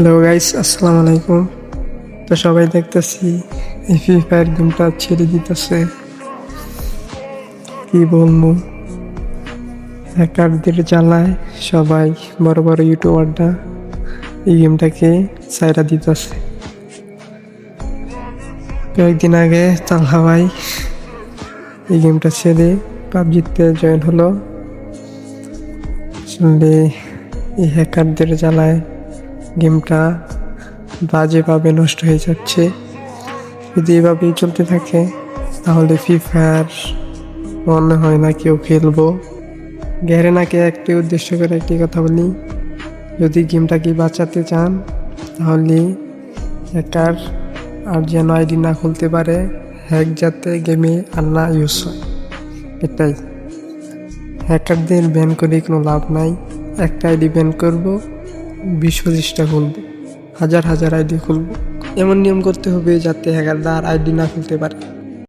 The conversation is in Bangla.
হ্যালো গাইস আসসালামু আলাইকুম তো সবাই দেখতেছি, এই ফ্রি ফায়ার গেমটা ছেড়ে দিতেছে। কি বলব? হ্যাকারদের জ্বালায় সবাই বড় বড় ইউটিউবাররা এই গেমটাকে সাইরা দিতেছে। কয়েকদিন আগে তালহা ভাই এই গেমটা ছেড়ে পাবজিতে জয়েন হলো। আসলে এই হ্যাকারদের জ্বালায় গেমটা বাজেভাবে নষ্ট হয়ে যাচ্ছে। যদি এভাবেই চলতে থাকে, তাহলে ফ্রি ফায়ার মনে হয় না কেউ খেলব। গ্যারেনাকে একটি উদ্দেশ্য করে একটি কথা বলি, যদি গেমটাকে বাঁচাতে চান, তাহলে হ্যাকার আর যেন আইডি না খুলতে পারে, হ্যাক যাতে গেমে আর না ইউজ হয়। এটাই। হ্যাকারদের ব্যান করে কোনো লাভ নাই। একটা আইডি ব্যান করব বিশ পঁচিশটা খুলব, হাজার হাজার আইডি খুলবো। এমন নিয়ম করতে হবে যাতে হ্যাকাররা আর আইডি না খুলতে পারে।